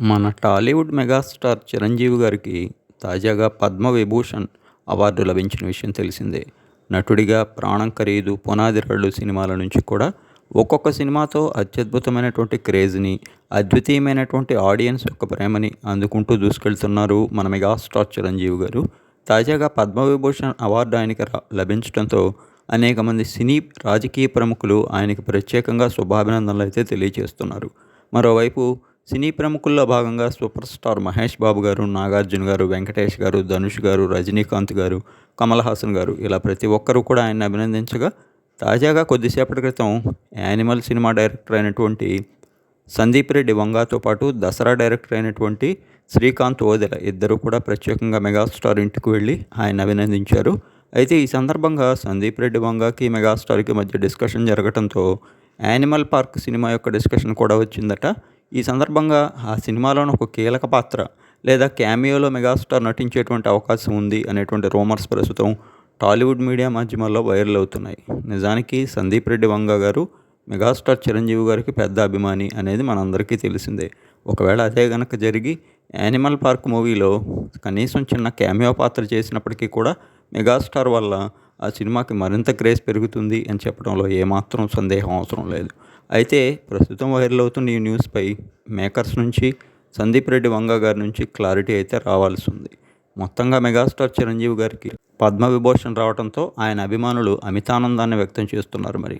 మన టాలీవుడ్ మెగాస్టార్ చిరంజీవి గారికి తాజాగా పద్మవిభూషణ్ అవార్డు లభించిన విషయం తెలిసిందే. నటుడిగా ప్రాణం ఖరీదు పునాది రళ్ళు సినిమాల నుంచి కూడా ఒక్కొక్క సినిమాతో అత్యద్భుతమైనటువంటి క్రేజ్ని అద్వితీయమైనటువంటి ఆడియన్స్ యొక్క ప్రేమని అందుకుంటూ దూసుకెళ్తున్నారు మన మెగాస్టార్ చిరంజీవి గారు. తాజాగా పద్మవిభూషణ్ అవార్డు ఆయనకి లభించడంతో అనేక మంది సినీ రాజకీయ ప్రముఖులు ఆయనకు ప్రత్యేకంగా శుభాభినందనలు అయితే తెలియజేస్తున్నారు. మరోవైపు సినీ ప్రముఖుల్లో భాగంగా సూపర్ స్టార్ మహేష్ బాబు గారు నాగార్జున గారు వెంకటేష్ గారు ధనుష్ గారు రజనీకాంత్ గారు కమల్ హాసన్ గారు ఇలా ప్రతి ఒక్కరూ కూడా ఆయన్ని అభినందించగా తాజాగా కొద్దిసేపటి క్రితం యానిమల్ సినిమా డైరెక్టర్ అయినటువంటి సందీప్ రెడ్డి వంగాతో పాటు దసరా డైరెక్టర్ అయినటువంటి శ్రీకాంత్ ఓదెల ఇద్దరు కూడా ప్రత్యేకంగా మెగాస్టార్ ఇంటికి వెళ్ళి ఆయన అభినందించారు. అయితే ఈ సందర్భంగా సందీప్ రెడ్డి వంగాకి మెగాస్టార్కి మధ్య డిస్కషన్ జరగడంతో యానిమల్ పార్క్ సినిమా యొక్క డిస్కషన్ కూడా వచ్చిందట. ఈ సందర్భంగా ఆ సినిమాలోని ఒక కీలక పాత్ర లేదా క్యామియోలో మెగాస్టార్ నటించేటువంటి అవకాశం ఉంది అనేటువంటి రూమర్స్ ప్రస్తుతం టాలీవుడ్ మీడియా మాధ్యమాల్లో వైరల్ అవుతున్నాయి. నిజానికి సందీప్ రెడ్డి వంగ గారు మెగాస్టార్ చిరంజీవి గారికి పెద్ద అభిమాని అనేది మనందరికీ తెలిసిందే. ఒకవేళ అదే గనక జరిగి యానిమల్ పార్క్ మూవీలో కనీసం చిన్న క్యామియో పాత్ర చేసినప్పటికీ కూడా మెగాస్టార్ వల్ల ఆ సినిమాకి మరింత క్రేజ్ పెరుగుతుంది అని చెప్పడంలో ఏమాత్రం సందేహం అవసరం లేదు. అయితే ప్రస్తుతం వైరల్ అవుతున్న ఈ న్యూస్పై మేకర్స్ నుంచి సందీప్ రెడ్డి వంగ గారి నుంచి క్లారిటీ అయితే రావాల్సి ఉంది. మొత్తంగా మెగాస్టార్ చిరంజీవి గారికి పద్మవిభూషణ్ రావడంతో ఆయన అభిమానులు అమితానందాన్ని వ్యక్తం చేస్తున్నారు మరి.